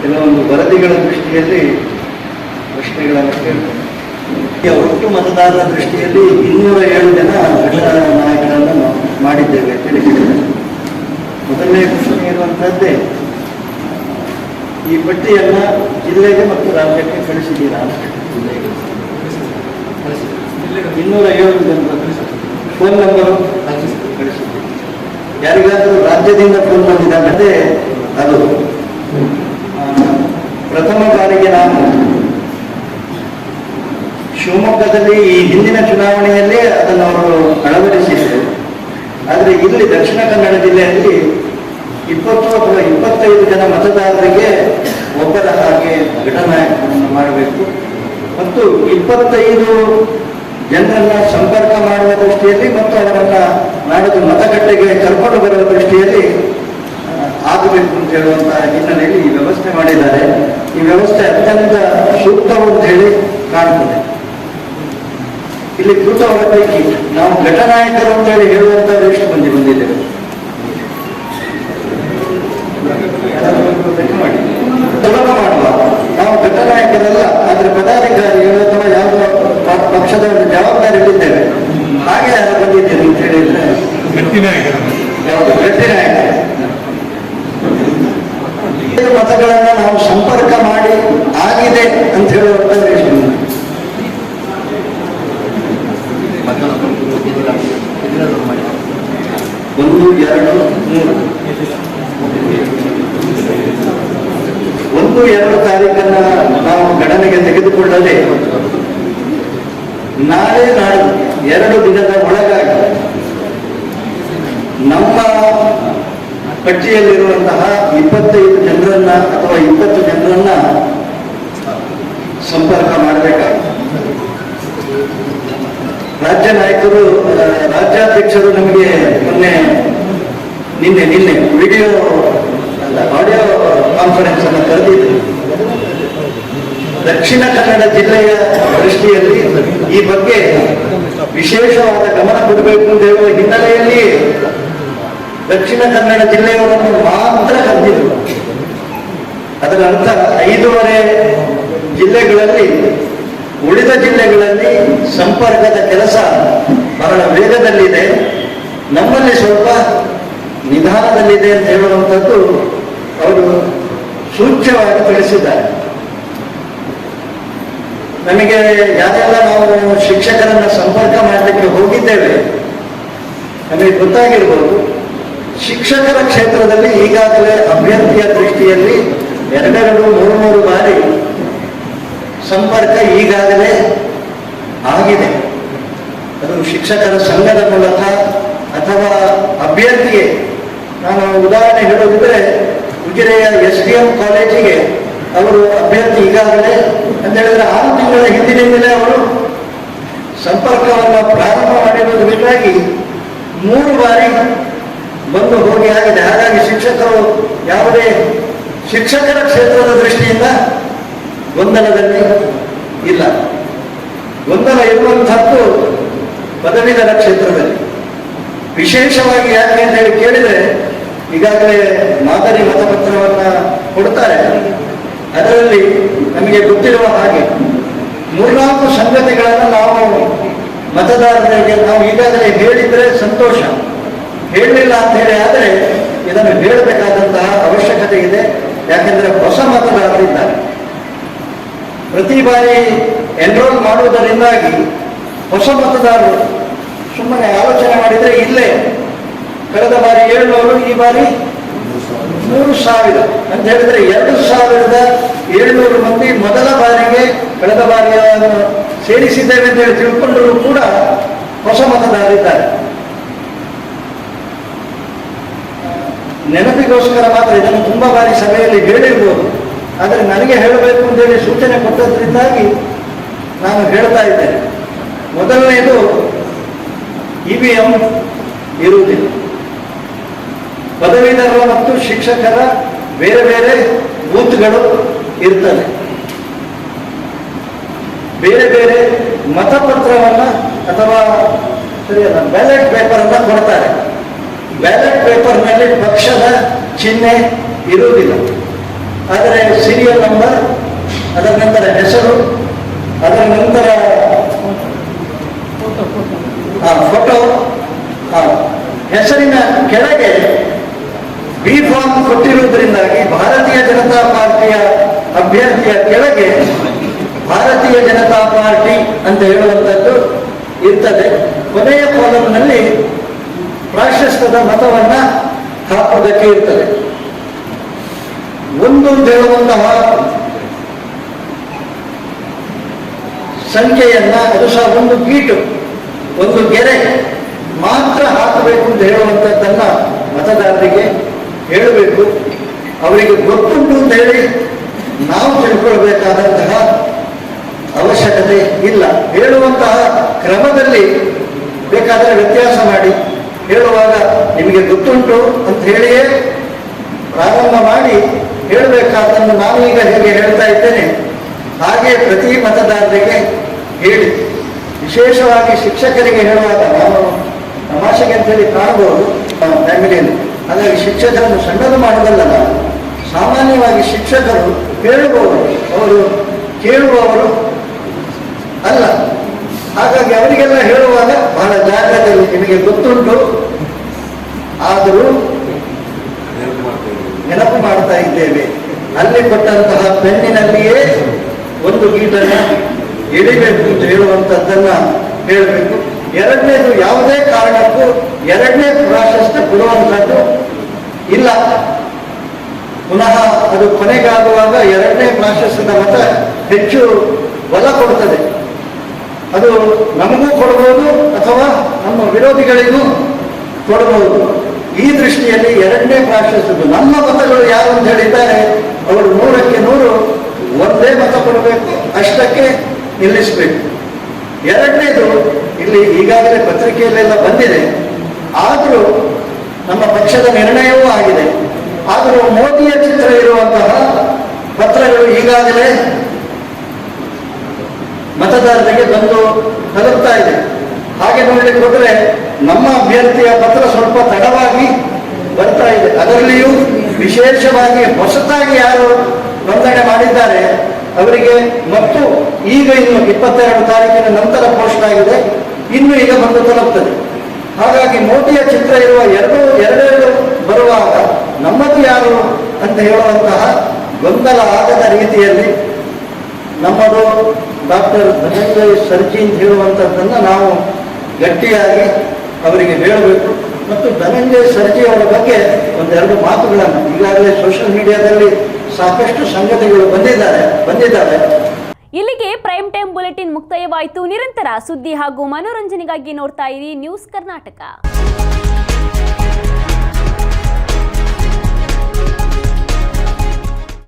Speaker 6: ಕೆಲವೊಂದು ವರದಿಗಳ ದೃಷ್ಟಿಯಲ್ಲಿ ಪ್ರಶ್ನೆಗಳನ್ನು ಕೇಳ್ತಾರೆ ಈಗ ಒಟ್ಟು ಮತದಾರರ ದೃಷ್ಟಿಯಲ್ಲಿ ಇನ್ನೂರ ಏಳು ಜನ ಘಟಕ ನಾಯಕರನ್ನು ಮಾಡಿದ್ದೇವೆ ಹೇಳಿ ಮೊದಲನೇ ಪ್ರಶ್ನೆ ಇರುವಂತಹದ್ದೇ, ಈ ಪಟ್ಟಿಯನ್ನ ಜಿಲ್ಲೆಗೆ ಮತ್ತು ರಾಜ್ಯಕ್ಕೆ ಕಳಿಸಿದ್ದೀರಾ ಇನ್ನೂರ ಏಳು ಜನ ಫೋನ್ ನಂಬರು ಕಳಿಸಿದ್ದೀರಿ? ಯಾರಿಗಾದರೂ ರಾಜ್ಯದಿಂದ ಫೋನ್ ಬಂದಿದೆ ಅದು ಪ್ರಥಮ ಬಾರಿಗೆ ನಾನು ಶಿವಮೊಗ್ಗದಲ್ಲಿ ಈ ಹಿಂದಿನ ಚುನಾವಣೆಯಲ್ಲಿ ಅದನ್ನು ಅವರು ಅಳವಡಿಸಿದರು. ಆದರೆ ಇಲ್ಲಿ ದಕ್ಷಿಣ ಕನ್ನಡ ಜಿಲ್ಲೆಯಲ್ಲಿ ಇಪ್ಪತ್ತು ಅಥವಾ ಇಪ್ಪತ್ತೈದು ಜನ ಮತದಾರರಿಗೆ ಒಬ್ಬರ ಹಾಗೆ ಘಟನಾಯಕವನ್ನು ಮಾಡಬೇಕು. ಮತ್ತು ಇಪ್ಪತ್ತೈದು ಜನರನ್ನ ಸಂಪರ್ಕ ಮಾಡುವ ದೃಷ್ಟಿಯಲ್ಲಿ ಮತ್ತು ಅವರನ್ನ ನಾಡಿದ ಮತಗಟ್ಟೆಗೆ ಕರ್ಕೊಂಡು ಬರುವ ದೃಷ್ಟಿಯಲ್ಲಿ ಆಗಬೇಕು ಅಂತ ಹೇಳುವಂತಹ ಹಿನ್ನೆಲೆಯಲ್ಲಿ ಈ ವ್ಯವಸ್ಥೆ ಮಾಡಿದ್ದಾರೆ. ಈ ವ್ಯವಸ್ಥೆ ಅತ್ಯಂತ ಸೂಕ್ತವು ಅಂತ ಹೇಳಿ ಕಾಣ್ತದೆ. ಇಲ್ಲಿ ಕೂತವರ ಪೈಕಿ ನಾವು ಘಟನಾಯಕರು ಅಂತ ಹೇಳಿ ಹೇಳುವಂತ ಎಷ್ಟು ಮಂದಿ ಬಂದಿದ್ದೇವೆ ಮಾಡುವ. ನಾವು ಘಟನಾಯಕರಲ್ಲ ಆದ್ರೆ ಪದಾಧಿಕಾರಿಗಳು ಅಥವಾ ಯಾವ ಪಕ್ಷದ ಒಂದು ಇದ್ದೇವೆ ಹಾಗೆ ಯಾರು ಬಂದಿದ್ದೇವೆ ಅಂತ ಹೇಳಿದ್ರೆ ಯಾವುದು? ಗಟ್ಟಿನಾಯಕ ಮತಗಳನ್ನ ನಾವು ಸಂಪರ್ಕ ಮಾಡಿ ಆಗಿದೆ ಅಂತ ಹೇಳುವಂತ ಎಷ್ಟು ಮಂದಿ? ಒಂದು, ಎರಡು. ಮೂರು ಒಂದು, ಎರಡು ತಾರೀಕನ್ನ ನಾವು ಗಣನೆಗೆ ತೆಗೆದುಕೊಳ್ಳದೆ ನಾಳೆ ನಾಳೆ ಎರಡು ದಿನದ ಒಳಗಾಗಿ ನಮ್ಮ ಪಟ್ಟಿಯಲ್ಲಿರುವಂತಹ ಇಪ್ಪತ್ತೈದು ಜನರನ್ನ ಅಥವಾ ಇಪ್ಪತ್ತು ಜನರನ್ನ ಸಂಪರ್ಕ ಮಾಡಬೇಕಾಗಿದೆ. ರಾಜ್ಯ ನಾಯಕರು, ರಾಜ್ಯಾಧ್ಯಕ್ಷರು ನಮಗೆ ಮೊನ್ನೆ ನಿನ್ನೆ ನಿನ್ನೆ ವಿಡಿಯೋ ಆಡಿಯೋ ಕಾನ್ಫರೆನ್ಸ್ ಅನ್ನು ಕರೆದಿದ್ದರು ದಕ್ಷಿಣ ಕನ್ನಡ ಜಿಲ್ಲೆಯ ದೃಷ್ಟಿಯಲ್ಲಿ ಈ ಬಗ್ಗೆ ವಿಶೇಷವಾದ ಗಮನ ಕೊಡಬೇಕು ಅಂತ ಹೇಳುವ ಹಿನ್ನೆಲೆಯಲ್ಲಿ ದಕ್ಷಿಣ ಕನ್ನಡ ಜಿಲ್ಲೆಯವರನ್ನು ಮಾತ್ರ ಕರೆದಿದ್ರು ಅದರ ಅರ್ಥ ಐದೂವರೆ ಜಿಲ್ಲೆಗಳಲ್ಲಿ ಉಳಿದ ಜಿಲ್ಲೆಗಳಲ್ಲಿ ಸಂಪರ್ಕದ ಕೆಲಸ ಬಹಳ ವೇಗದಲ್ಲಿದೆ. ನಮ್ಮಲ್ಲಿ ಸ್ವಲ್ಪ ನಿಧಾನದಲ್ಲಿದೆ ಅಂತ ಹೇಳುವಂಥದ್ದು ಅವರು ಸೂಚ್ಯವಾಗಿ ತಿಳಿಸಿದ್ದಾರೆ. ನಮಗೆ ಯಾರೆಲ್ಲ ನಾವು ಶಿಕ್ಷಕರನ್ನ ಸಂಪರ್ಕ ಮಾಡಲಿಕ್ಕೆ ಹೋಗಿದ್ದೇವೆ. ನಮಗೆ ಗೊತ್ತಾಗಿರ್ಬೋದು, ಶಿಕ್ಷಕರ ಕ್ಷೇತ್ರದಲ್ಲಿ ಈಗಾಗಲೇ ಅಭ್ಯರ್ಥಿಯ ದೃಷ್ಟಿಯಲ್ಲಿ ಎರಡೆರಡು, ಮೂರು ಮೂರು ಬಾರಿ ಸಂಪರ್ಕ ಈಗಾಗಲೇ ಆಗಿದೆ. ಅದು ಶಿಕ್ಷಕರ ಸಂಘದ ಮೂಲಕ ಅಥವಾ ಅಭ್ಯರ್ಥಿಗೆ. ನಾನು ಉದಾಹರಣೆ ಹೇಳೋದಿದ್ರೆ ಉಜಿರೆಯ ಎಸ್ ಡಿ ಎಂ ಕಾಲೇಜಿಗೆ ಅವರು ಅಭ್ಯರ್ಥಿ ಈಗಾಗಲೇ ಅಂತ ಹೇಳಿದ್ರೆ ಆರು ತಿಂಗಳ ಹಿಂದಿನಿಂದಲೇ ಅವರು ಸಂಪರ್ಕವನ್ನು ಪ್ರಾರಂಭ ಮಾಡಿರುವುದರಿಂದಾಗಿ ಮೂರು ಬಾರಿ ಬಂದು ಹೋಗಿ ಆಗಿದೆ. ಹಾಗಾಗಿ ಶಿಕ್ಷಕರು ಯಾವುದೇ ಶಿಕ್ಷಕರ ಕ್ಷೇತ್ರದ ದೃಷ್ಟಿಯಿಂದ ಗೊಂದಲದಲ್ಲಿ ಇಲ್ಲ. ಗೊಂದಲ ಇರುವಂತಹದ್ದು ಪದವೀಧರ ಕ್ಷೇತ್ರದಲ್ಲಿ ವಿಶೇಷವಾಗಿ ಯಾಕೆ ಅಂತ ಹೇಳಿ ಕೇಳಿದ್ರೆ ಈಗಾಗಲೇ ಮಾದರಿ ಮತಪತ್ರವನ್ನ ಕೊಡ್ತಾರೆ. ಅದರಲ್ಲಿ ನಮಗೆ ಗೊತ್ತಿರುವ ಹಾಗೆ ಮೂರ್ನಾಲ್ಕು ಸಂಗತಿಗಳನ್ನು ನಾವು ಮತದಾರರಿಗೆ ನಾವು ಈಗಾಗಲೇ ಹೇಳಿದ್ರೆ ಸಂತೋಷ. ಹೇಳಲಿಲ್ಲ ಅಂತ ಹೇಳಿ ಆದರೆ ಇದನ್ನು ಹೇಳಬೇಕಾದಂತಹ ಅವಶ್ಯಕತೆ ಇದೆ. ಯಾಕೆಂದ್ರೆ ಹೊಸ ಮತದಾರರಿದ್ದಾರೆ. ಪ್ರತಿ ಬಾರಿ ಎನ್ರೋಲ್ ಮಾಡುವುದರಿಂದಾಗಿ ಹೊಸ ಮತದಾರರು ಸುಮ್ಮನೆ ಆಲೋಚನೆ ಮಾಡಿದರೆ ಇಲ್ಲೇ. ಕಳೆದ ಬಾರಿ ಏಳ್ನೂರು, ಈ ಬಾರಿ ಮೂರು ಸಾವಿರ. ಅಂತ ಹೇಳಿದ್ರೆ ಎರಡು ಸಾವಿರದ ಏಳ್ನೂರು ಮಂದಿ ಮೊದಲ ಬಾರಿಗೆ ಕಳೆದ ಬಾರಿಯ ಸೇರಿಸಿದ್ದೇವೆ ಅಂತ ಹೇಳಿ ತಿಳ್ಕೊಂಡರೂ ಕೂಡ ಹೊಸ ಮತದಾರರಿದ್ದಾರೆ. ನೆನಪಿಗೋಸ್ಕರ ಮಾತ್ರ ಇದನ್ನು ತುಂಬಾ ಬಾರಿ ಸಭೆಯಲ್ಲಿ ಹೇಳಿರ್ಬೋದು. ಆದರೆ ನನಗೆ ಹೇಳಬೇಕು ಅಂತೇಳಿ ಸೂಚನೆ ಕೊಟ್ಟದ್ರಿಂದಾಗಿ ನಾನು ಹೇಳ್ತಾ ಇದ್ದೇನೆ. ಮೊದಲನೆಯದು ಇ ವಿ ಎಂ ಇರುವುದಿಲ್ಲ. ಪದವೀಧರ ಮತ್ತು ಶಿಕ್ಷಕರ ಬೇರೆ ಬೇರೆ ಬೂತ್ಗಳು ಇರ್ತವೆ. ಬೇರೆ ಬೇರೆ ಮತಪತ್ರವನ್ನ ಅಥವಾ ಸರಿಯಲ್ಲ ಬ್ಯಾಲೆಟ್ ಪೇಪರ್ ಅನ್ನ ಕೊಡ್ತಾರೆ. ಬ್ಯಾಲೆಟ್ ಪೇಪರ್ನಲ್ಲಿ ಪಕ್ಷದ ಚಿಹ್ನೆ ಇರುವುದಿಲ್ಲ. ಆದರೆ ಸೀರಿಯಲ್ ನಂಬರ್ ಅದರ ನಂತರ ಹೆಸರು ಅದರ ನಂತರ ಫೋಟೋ ಹೆಸರಿನ ಕೆಳಗೆ ಬಿ ಫಾರ್ಮ್ ಕೊಟ್ಟಿರುವುದರಿಂದಾಗಿ ಭಾರತೀಯ ಜನತಾ ಪಾರ್ಟಿಯ ಅಭ್ಯರ್ಥಿಯ ಕೆಳಗೆ ಭಾರತೀಯ ಜನತಾ ಪಾರ್ಟಿ ಅಂತ ಹೇಳುವಂಥದ್ದು ಇರ್ತದೆ. ಕೊನೆಯ ಕಾಲಂನಲ್ಲಿ ಪ್ರಾಶಸ್ತ್ಯದ ಮತವನ್ನು ಹಾಕುವುದಕ್ಕೆ ಇರ್ತದೆ. ಒಂದು ದೇವಂತ ಸಂಖ್ಯೆಯನ್ನ ಅದು ಸಹ ಒಂದು ಗೀಟು ಒಂದು ಗೆರೆ. ಮಾತ್ರ ಹಾಕಬೇಕು ಅಂತ ಹೇಳುವಂಥದ್ದನ್ನ ಮತದಾರರಿಗೆ ಹೇಳಬೇಕು. ಅವರಿಗೆ ಗೊತ್ತುಂಟು ಅಂತ ಹೇಳಿ ನಾವು ತಿಳ್ಕೊಳ್ಬೇಕಾದಂತಹ ಅವಶ್ಯಕತೆ ಇಲ್ಲ. ಹೇಳುವಂತಹ ಕ್ರಮದಲ್ಲಿ ಬೇಕಾದರೆ ವ್ಯತ್ಯಾಸ ಮಾಡಿ. ಹೇಳುವಾಗ ನಿಮಗೆ ಗೊತ್ತುಂಟು ಅಂತ ಹೇಳಿಯೇ ಪ್ರಾರಂಭ ಮಾಡಿ. ಹೇಳಬೇಕಾದನ್ನು ನಾನು ಈಗ ಹೇಗೆ ಹೇಳ್ತಾ ಇದ್ದೇನೆ. ಹಾಗೆ ಪ್ರತಿ ಮತದಾರರಿಗೆ ಹೇಳಿ. ವಿಶೇಷವಾಗಿ ಶಿಕ್ಷಕರಿಗೆ ಹೇಳುವಾಗ ನಾನು ತಮಾಷೆಗೆ ಅಂತೇಳಿ ಕಾಣಬಹುದು ನಮ್ಮ ಫ್ಯಾಮಿಲಿಯಲ್ಲಿ. ಹಾಗಾಗಿ ಶಿಕ್ಷಕರನ್ನು ಸಣ್ಣದು ಮಾಡೋದಲ್ಲ ನಾನು. ಸಾಮಾನ್ಯವಾಗಿ ಶಿಕ್ಷಕರು ಹೇಳುವವರು ಅವರು ಕೇಳುವವರು ಅಲ್ಲ. ಹಾಗಾಗಿ ಅವರಿಗೆಲ್ಲ ಹೇಳುವಾಗ ಬಹಳ ಜಾಗ್ರತೆಯಲ್ಲಿ ನಿಮಗೆ ಗೊತ್ತುಂಟು. ಆದರೂ ನೆನಪು ಮಾಡ್ತಾ ಇದ್ದೇವೆ. ಅಲ್ಲಿ ಕೊಟ್ಟಂತಹ ಪೆನ್ನಿನಲ್ಲಿಯೇ ಒಂದು ಗೀಟನ್ನ ಇಳಿಬೇಕು ಅಂತ ಹೇಳುವಂಥದ್ದನ್ನ ಹೇಳಬೇಕು. ಎರಡನೇದು ಯಾವುದೇ ಕಾರಣಕ್ಕೂ ಎರಡನೇ ಪ್ರಾಶಸ್ತ್ಯ ಕೊಡುವಂಥದ್ದು ಇಲ್ಲ. ಪುನಃ ಅದು ಕೊನೆಗಾಗುವಾಗ ಎರಡನೇ ಪ್ರಾಶಸ್ತ್ಯದ ಮತ ಹೆಚ್ಚು ಬಲ ಕೊಡುತ್ತದೆ. ಅದು ನಮಗೂ ಕೊಡಬಹುದು ಅಥವಾ ನಮ್ಮ ವಿರೋಧಿಗಳಿಗೂ ಕೊಡಬಹುದು. ಈ ದೃಷ್ಟಿಯಲ್ಲಿ ಎರಡನೇ ಪ್ರಾಶಸ್ತ್ಯದ್ದು ನಮ್ಮ ಮತಗಳು ಯಾರು ಅಂತ ಹೇಳಿದ್ದಾರೆ? ಅವರು ನೂರಕ್ಕೆ ನೂರು ಒಂದೇ ಮತ ಕೊಡಬೇಕು, ಅಷ್ಟಕ್ಕೆ ನಿಲ್ಲಿಸಬೇಕು. ಎರಡನೇದು ಇಲ್ಲಿ ಈಗಾಗಲೇ ಪತ್ರಿಕೆಯಲ್ಲೆಲ್ಲ ಬಂದಿದೆ. ಆದರೂ ನಮ್ಮ ಪಕ್ಷದ ನಿರ್ಣಯವೂ ಆಗಿದೆ. ಆದರೂ ಮೋದಿಯ ಚಿತ್ರ ಇರುವಂತಹ ಪತ್ರಗಳು ಈಗಾಗಲೇ ಮತದಾರರಿಗೆ ಬಂದು ತಲುಪ್ತಾ ಇದೆ. ಹಾಗೆ ನೋಡಲಿಕ್ಕೆ ಹೋದರೆ ನಮ್ಮ ಅಭ್ಯರ್ಥಿಯ ಪತ್ರ ಸ್ವಲ್ಪ ತಡವಾಗಿ ಬರ್ತಾ ಇದೆ. ಅದರಲ್ಲಿಯೂ ವಿಶೇಷವಾಗಿ ಹೊಸತಾಗಿ ಯಾರು ನೋಂದಣಿ ಮಾಡಿದ್ದಾರೆ, ಅವರಿಗೆ ಮತ್ತು ಈಗ ಇನ್ನು ಇಪ್ಪತ್ತೆರಡು ತಾರೀಕಿನ ನಂತರ ಪೋಸ್ಟ್ ಆಗಿದೆ. ಇನ್ನು ಈಗ ಬಂದು ತಲುಪ್ತದೆ. ಹಾಗಾಗಿ ಮೋದಿಯ ಚಿತ್ರ ಇರುವ ಎರಡು, ಎರಡೆರಡು ಬರುವಾಗ ನಮ್ಮದು ಯಾರು ಅಂತ ಹೇಳುವಂತಹ ಗೊಂದಲ ಆಗದ ರೀತಿಯಲ್ಲಿ ನಮ್ಮದು ಡಾಕ್ಟರ್ ಧನಂಜಯ್ ಸರ್ಜಿ ಅಂತ ನಾವು ಗಟ್ಟಿಯಾಗಿ ಅವರಿಗೆ ಹೇಳಬೇಕು. ಮತ್ತು ಧನಂಜಯ ಸರ್ಜಿ ಅವರ ಬಗ್ಗೆ ಒಂದೆರಡು ಮಾತುಗಳನ್ನು ಈಗಾಗಲೇ ಸೋಷಿಯಲ್ ಮೀಡಿಯಾದಲ್ಲಿ ಸಾಕಷ್ಟು ಸಂಗತಿಗಳು ಬಂದಿದ್ದಾರೆ ಬಂದಿದ್ದಾರೆ
Speaker 1: ಇಲ್ಲಿಗೆ ಪ್ರೈಮ್ ಟೈಮ್ ಬುಲೆಟಿನ್ ಮುಕ್ತಾಯವಾಯಿತು. ನಿರಂತರ ಸುದ್ದಿ ಹಾಗೂ ಮನೋರಂಜನೆಗಾಗಿ ನೋಡ್ತಾ ಇರಿ ನ್ಯೂಸ್ ಕರ್ನಾಟಕ